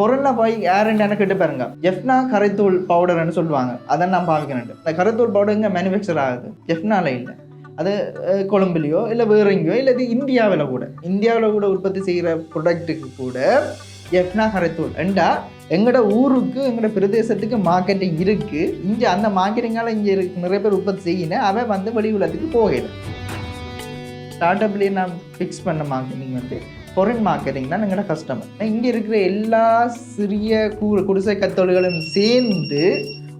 பொருள்னா போய் யாருன்னு எனக்கு கேட்டு பாருங்க. எஃப்னா கரைத்தூள் பவுடர்னு சொல்லுவாங்க. அதை நான் பாவிக்கிறேன் இந்த கரைத்தூள் பவுடர் இங்கே மேனுஃபேக்சர் ஆகுது. எஃப்னால இல்லை. அது கொழும்புலையோ இல்லை வேற எங்கேயோ இல்லை இது இந்தியாவில் கூட. இந்தியாவில் கூட உற்பத்தி செய்கிற ப்ரொடக்ட்டுக்கு கூட எஃப்னா கரைத்தூள். ஏண்டா? எங்களோட ஊருக்கு எங்களோட பிரதேசத்துக்கு மார்க்கெட்டிங் இருக்குது இங்கே அந்த மார்க்கெட்டிங்கால் இங்கே இருக்கு நிறைய பேர் உற்பத்தி செய்யின அவன் வந்து வெளி உலகத்துக்கு போகல. ஸ்டார்ட் அப்லேயே நான் ஃபிக்ஸ் பண்ண மார்க்கெட்டிங் வந்து ஃபாரின் மார்க்கெட்டிங் தான் எங்களோட கஸ்டமர் இங்கே இருக்கிற எல்லா சிறிய கூ குடிசை கத்தோடுகளும் சேர்ந்து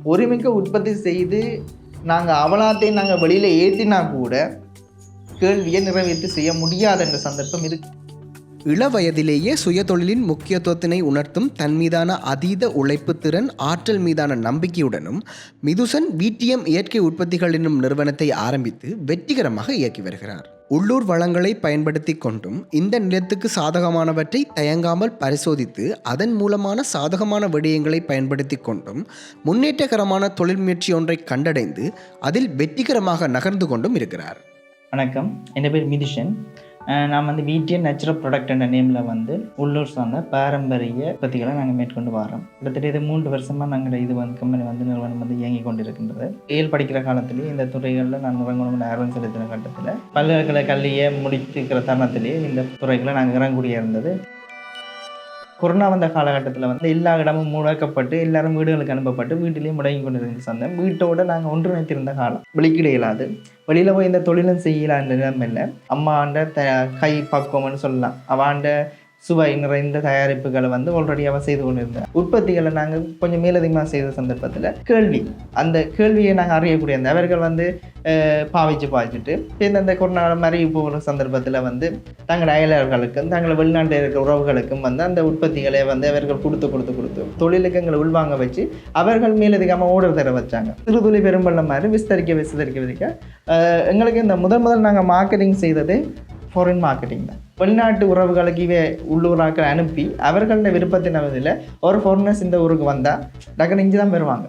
ஒருமிக்க உற்பத்தி செய்து நாங்கள் அவலாத்தையும் நாங்கள் வெளியில் ஏற்றினா கூட கேள்வியை நிறைவேற்றி செய்ய முடியாத என்ற சந்தர்ப்பம் இருக்கு. இளவயதிலேயே சுயதொழிலின் முக்கியத்துவத்தினை உணர்த்தும் தன் மீதான அதீத உழைப்பு திறன் ஆற்றல் மீதான நம்பிக்கையுடனும் மிதுசன் விடிஎம் இயற்கை உற்பத்திகள் என்னும் நிறுவனத்தை ஆரம்பித்து வெற்றிகரமாக இயக்கி வருகிறார். உள்ளூர் வளங்களை பயன்படுத்தி கொண்டும் இந்த நிலத்துக்கு சாதகமானவற்றை தயங்காமல் பரிசோதித்து அதன் மூலமான சாதகமான விடயங்களை பயன்படுத்தி கொண்டும் முன்னேற்றகரமான தொழில் முயற்சி ஒன்றை கண்டடைந்து அதில் வெற்றிகரமாக நகர்ந்து கொண்டும் இருக்கிறார். வணக்கம். என் பேர் மிதிஷன். நாம் நான் வந்து வீட்டியன் நேச்சுரல் ப்ராடக்ட் என்ற நேமில் வந்து உள்ளூர் சார்ந்த பாரம்பரிய உற்பத்திகளை நாங்கள் மேற்கொண்டு வரோம் கிட்டத்தட்ட இது மூன்று வருஷமாக நாங்கள் இது வந்து கம்பெனி வந்து நிறுவனம் வந்து இயங்கி கொண்டிருக்கின்றது. ஏல் படிக்கிற காலத்திலேயே இந்த துறைகளில் நான் இறங்கணும் ஆர்வம் செலுத்தின கட்டத்தில் பல்கலைக்கழக கல்வியை முடிச்சிருக்கிற தருணத்திலேயே இந்த துறைகளை நாங்கள் இறங்கக்கூடிய இருந்தது. கொரோனா வந்த காலகட்டத்தில் வந்து எல்லா இடமும் முடக்கப்பட்டு எல்லாரும் வீடுகளுக்கு அனுப்பப்பட்டு வீட்டிலேயே முடங்கி கொண்டிருந்த சந்தம். வீட்டோட நாங்கள் ஒன்றிணைத்திருந்த காலம். வெளிக்கிட இயலாது. வெளியில் போய் இந்த தொழிலும் செய்யலான்ற நிலைமை இல்லை. அம்மாண்ட த கை பக்குவம்னு சொல்லலாம். அவாண்ட சுவை நிறைந்த தயாரிப்புகளை வந்து ஆல்ரெடி அவ செய்து கொண்டிருந்தேன் உற்பத்திகளை நாங்கள் கொஞ்சம் மேலதிகமாக செய்த சந்தர்ப்பத்தில் கேள்வி. அந்த கேள்வியை நாங்கள் அறியக்கூடிய அந்த அவர்கள் வந்து பாவிச்சு பாய்ச்சிட்டு இந்த கொரோனா மாதிரி போகிற சந்தர்ப்பத்தில் வந்து தங்கள் அயலர்களுக்கும் தங்கள் வெளிநாட்டில் இருக்கிற உறவுகளுக்கும் வந்து அந்த உற்பத்திகளை வந்து அவர்கள் கொடுத்து கொடுத்து கொடுத்து தொழிலுக்கு எங்களை உள்வாங்க வச்சு அவர்கள் மேலதிகமாக ஓர்டர் தர வச்சாங்க. திருதுளி பெரும்பள்ளம் மாதிரி விஸ்தரிக்க விஸ்தரிக்க விதிக்க எங்களுக்கு இந்த முதல் முதல் நாங்கள் மார்க்கெட்டிங் செய்தது ஃபாரின் மார்க்கெட்டிங் தான். வெளிநாட்டு உறவுகளுக்கு உள்ளூராக்கள் அனுப்பி அவர்களோட விருப்பத்தின் அவதில் ஒரு ஃபாரினர்ஸ் இந்த ஊருக்கு வந்தால் டக்குனு இங்கே தான் பெறுவாங்க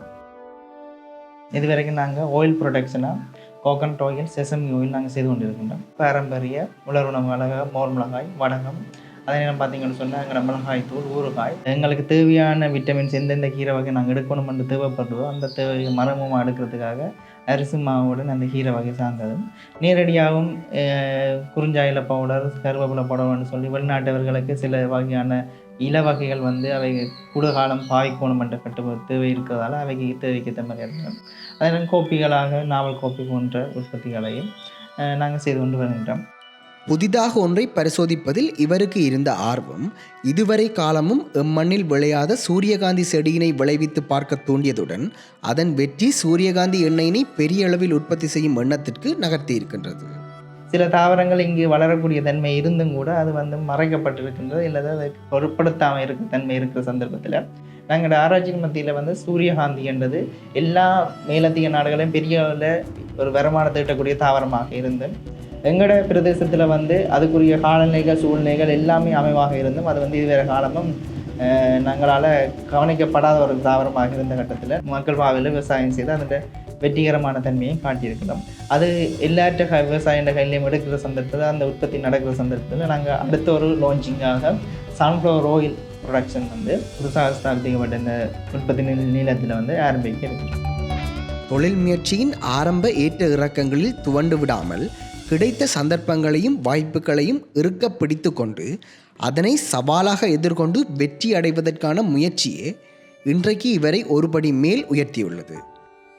இது வரைக்கும் நாங்கள் ஆயில் ப்ரொடக்ஷனாக கோகனட் ஆயில் செசமி ஆயில் நாங்கள் செய்து கொண்டிருக்கின்றோம். பாரம்பரிய உலர் உணவு மிளகாய் மோர் மிளகாய் வடகம் அதே நேரம் பார்த்தீங்கன்னு சொன்னால் எங்களோட மிளகாய் தூள் ஊறுகாய் எங்களுக்கு தேவையான விட்டமின்ஸ் எந்தெந்த கீரை வகை நாங்கள் எடுக்கணும் என்று தேவைப்படுதோ அந்த தேவை மரமும் எடுக்கிறதுக்காக அரிசி மாவுடன் அந்த கீரை வகை சார்ந்ததும் நேரடியாகவும் குறிஞ்சாயில பவுடர் கருவேப்பிலை பவுடர்னு சொல்லி வெளிநாட்டவர்களுக்கு சில வகையான இல வகைகள் வந்து அவை குளிர்காலம் பாய்க்கோணும் என்ற கட்டு தேவை இருக்கிறதால அவைக்கு தேவைக்கேற்ற மாதிரி இருக்கணும் அதனால் கோப்பிகளாக நாவல் கோப்பி போன்ற உற்பத்திகளையும் நாங்கள் செய்து கொண்டு வருகின்றோம். புதிதாக ஒன்றை பரிசோதிப்பதில் இவருக்கு இருந்த ஆர்வம் இதுவரை காலமும் எம்மண்ணில் விளையாத சூரியகாந்தி செடியினை விளைவித்து பார்க்க தூண்டியதுடன் அதன் வெற்றி சூரியகாந்தி எண்ணெயினை பெரிய அளவில் உற்பத்தி செய்யும் எண்ணத்திற்கு நகர்த்தி இருக்கின்றது. சில தாவரங்கள் இங்கு வளரக்கூடிய தன்மை இருந்தும் கூட அது வந்து மறைக்கப்பட்டிருக்கின்றது. இல்லை அதை பொருட்படுத்தாமல் இருக்க தன்மை இருக்கிற சந்தர்ப்பத்தில். நாங்கள் ஆராய்ச்சி மத்தியில் வந்து சூரியகாந்தி என்றது எல்லா மேலத்திய நாடுகளையும் பெரிய அளவில் ஒரு வருமானத்தை ஈட்டக்கூடிய தாவரமாக இருந்தது எங்களோட பிரதேசத்தில் வந்து அதுக்குரிய காலநிலைகள் சூழ்நிலைகள் எல்லாமே அமைவாக இருந்தும் அது வந்து இதுவரை காலமும் நாங்களால் கவனிக்கப்படாத ஒரு தாவரமாக இருந்த கட்டத்தில் மக்கள் பாவையில் விவசாயம் செய்து அதோட வெற்றிகரமான தன்மையும் காட்டியிருக்கிறோம். அது எல்லாற்ற க- விவசாயின்ற கையிலையும் எடுக்கிற சந்தர்ப்பத்தில் அந்த உற்பத்தி நடக்கிற சந்தர்ப்பத்தில் நாங்கள் அடுத்த ஒரு லான்ச்சிங்காக சன்ஃப்ளவர் ஆயில் ப்ரொடக்ஷன் வந்து புதுசாக ஸ்தாபிக்கப்பட்ட இந்த உற்பத்தி நீளத்தில் வந்து ஆரம்பிக்க இருக்கிறோம். தொழில் முயற்சியின் ஆரம்ப ஏற்ற இறக்கங்களில் துவண்டு விடாமல் கிடைத்த சந்தர்ப்பங்களையும் வாய்ப்புகளையும் இருக்க பிடித்து கொண்டு அதனை சவாலாக எதிர்கொண்டு வெற்றி அடைவதற்கான முயற்சியே இன்றைக்கு இவரை ஒருபடி மேல் உயர்த்தியுள்ளது.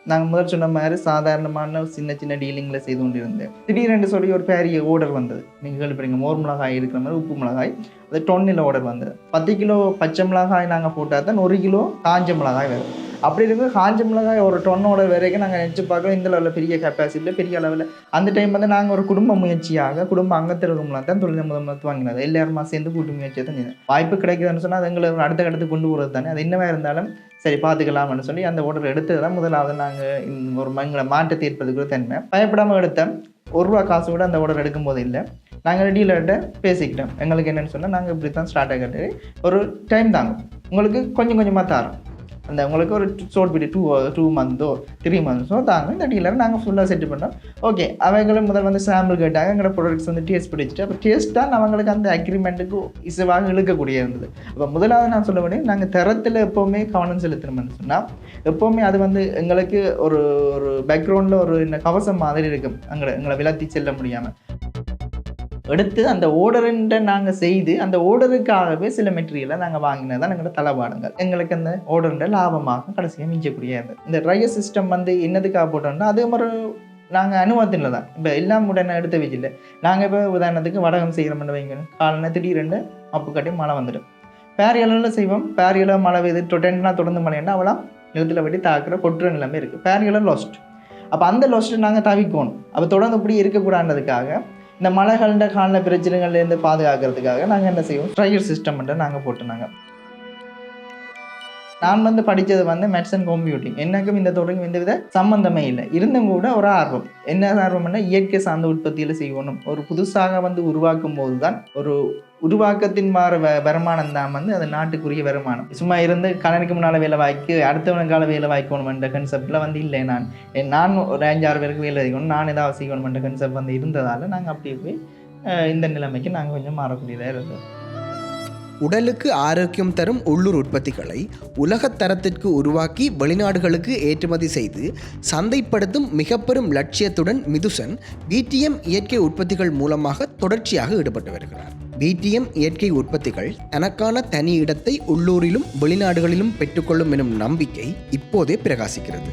நாங்கள் முதல் சொன்ன மாதிரி சாதாரணமான சின்ன சின்ன டீலிங்கில் செய்து கொண்டிருந்தேன். திடீரென்று சொல்லி ஒரு பெரிய ஓர்டர் வந்தது. நீங்கள் கேள்விப்படுங்க மோர் மிளகாய் இருக்கிற மாதிரி உப்பு மிளகாய். அது டொன்னில் ஓர்டர் வந்தது. பத்து கிலோ பச்சை மிளகாய் நாங்கள் போட்டால் தான் ஒரு கிலோ காஞ்ச மிளகாய் வரும். அப்படி இருக்கும் காஞ்ச மிளகாய் ஒரு டொன்னோட வரைக்கும் நாங்கள் நினச்சி பார்க்குறோம் இந்த லெவலில் பெரிய கெப்பாசிட்டியில் பெரிய அளவில். அந்த டைம் வந்து நாங்கள் ஒரு குடும்ப முயற்சியாக குடும்ப அங்கத்திற்கும்லாம் தான் தொழில் முதல் முதல் வாங்கினது. எல்லாருமா சேர்ந்து கூட்டு முயற்சியை தான் வாய்ப்பு கிடைக்குதுன்னு சொன்னால் அது எங்களை அடுத்த கட்டத்துக்கு கொண்டு போகிறது தானே. அது என்னவாக இருந்தாலும் சரி பார்த்துக்கலாம்னு சொல்லி அந்த ஆர்டர் எடுத்தது தான் முதலாவது நாங்கள் ஒரு மங்களை மாற்றத்தை ஏற்படுத்துக்கிற தன்மை. பயப்படாமல் எடுத்தேன் ஒரு ரூபா காசு கூட அந்த ஆர்டர் எடுக்கும்போது இல்லை. நாங்கள் டீலர்கிட்ட பேசிக்கிட்டோம். எங்களுக்கு என்னென்னு சொன்னால் நாங்கள் இப்படி தான் ஸ்டார்ட் ஆகிட்டு ஒரு டைம் தாங்க உங்களுக்கு கொஞ்சம் கொஞ்சமாக தரோம். அந்த உங்களுக்கு ஒரு ஷோர்ட் பீரியட் டூ டூ மந்த்தோ த்ரீ மந்த்ஸோ தாங்க. இந்த டீலரை நாங்கள் ஃபுல்லாக செட் பண்ணோம். ஓகே அவங்களும் முதல் வந்து சாம்பிள் கேட்டாங்க. எங்களோட ப்ராடக்ட்ஸ் வந்து டேஸ்ட் பிடிச்சிட்டு அப்போ டேஸ்ட் தான் அவங்களுக்கு அந்த அக்ரிமெண்ட்டுக்கு இசைவாக இழுக்கக்கூடிய இருந்தது. அப்போ முதலாவது நான் சொல்ல முடியும் நாங்கள் தரத்தில் எப்போவுமே கவனம் செலுத்தணும்னு சொன்னால் எப்போவுமே அது வந்து எங்களுக்கு ஒரு ஒரு பேக்ரவுண்டில் ஒரு என்ன கவசம் மாதிரி இருக்கும். எங்களை எங்களை விலத்தி செல்ல முடியாமல் எடுத்து அந்த ஓர்டருன்ற நாங்கள் செய்து அந்த ஓர்டருக்காகவே சில மெட்டீரியலை நாங்கள் வாங்கினது தான் எங்களோட தளபாடங்கள் எங்களுக்கு அந்த ஓர்டருன்ற லாபமாக கடைசியாக மிஞ்சக்கூடிய இந்த ட்ரையர் சிஸ்டம் வந்து என்னதுக்காக போட்டோம்னா அதே மாதிரி நாங்கள் அனுபவத்தில் தான். இப்போ எல்லாம் உடனே எடுத்த வச்சில்ல நாங்கள் இப்போ உதாரணத்துக்கு வடகம் செய்கிறோம்னு வைங்க காலனை திடீரெண்டு அப்பு கட்டி மழை வந்துடும். பேரியலில் செய்வோம். பேரியலில் மழை பெய்யுது டொட்டென்ட்லாம் தொடர்ந்து மழைன்னா அவளாம் நிலத்தில் வெட்டி தாக்குற கொட்டுற நிலைமை இருக்குது பேரியலில் லாஸ்ட் அப்போ அந்த லாஸ்ட்டை நாங்கள் தவிக்கணும். அப்போ தொடர்ந்து இப்படி இருக்கக்கூடாதுன்றதுக்காக இந்த மழை மழைகள்ன்ற கால பிரச்சனைகள்லேருந்து பாதுகாக்கிறதுக்காக நாங்கள் என்ன செய்வோம்? ட்ரையர் சிஸ்டம்ன்ற நாங்கள் போட்டுனாங்க. நான் வந்து படித்தது வந்து மெட்ஸ் அண்ட் கம்ப்யூட்டிங் எனக்கும் இந்த தொடங்கும் எந்த வித சம்மந்தமே இல்லை. இருந்தும் கூட ஒரு ஆர்வம். என்ன ஆர்வம்னா இயற்கை சார்ந்த உற்பத்தியில் செய்யணும் ஒரு புதுசாக வந்து உருவாக்கும் போது தான் ஒரு உருவாக்கத்தின் மாற வ வருமானம் தான் வந்து அது நாட்டுக்குரிய வருமானம். சும்மா இருந்து கணனுக்கு முன்னால் வேலை வாய்க்கு அடுத்தவனுக்கால வேலை வாய்க்கணுமென்ற கன்செப்டில் வந்து இல்லை நான். நான் ஒரு அஞ்சாறு பேருக்கு வேலை வைக்கணும் நான் ஏதாவது செய்யணுமென்ற கன்செப்ட் வந்து இருந்ததால் நாங்கள் அப்படியே போய் இந்த நிலைமைக்கு நாங்கள் கொஞ்சம் மாறக்கூடியதாக இருந்தோம் உடலுக்கு ஆரோக்கியம் தரும் உள்ளூர் உற்பத்திகளை உலகத் தரத்திற்கு உருவாக்கி வெளிநாடுகளுக்கு ஏற்றுமதி செய்து சந்தைப்படுத்தும் மிக பெரும் லட்சியத்துடன் மிதுசன் பிடிஎம் இயற்கை உற்பத்திகள் மூலமாக தொடர்ச்சியாக ஈடுபட்டு வருகிறார். பிடிஎம் இயற்கை உற்பத்திகள் தனக்கான தனி இடத்தை உள்ளூரிலும் வெளிநாடுகளிலும் பெற்றுக்கொள்ளும் எனும் நம்பிக்கை இப்போதே பிரகாசிக்கிறது.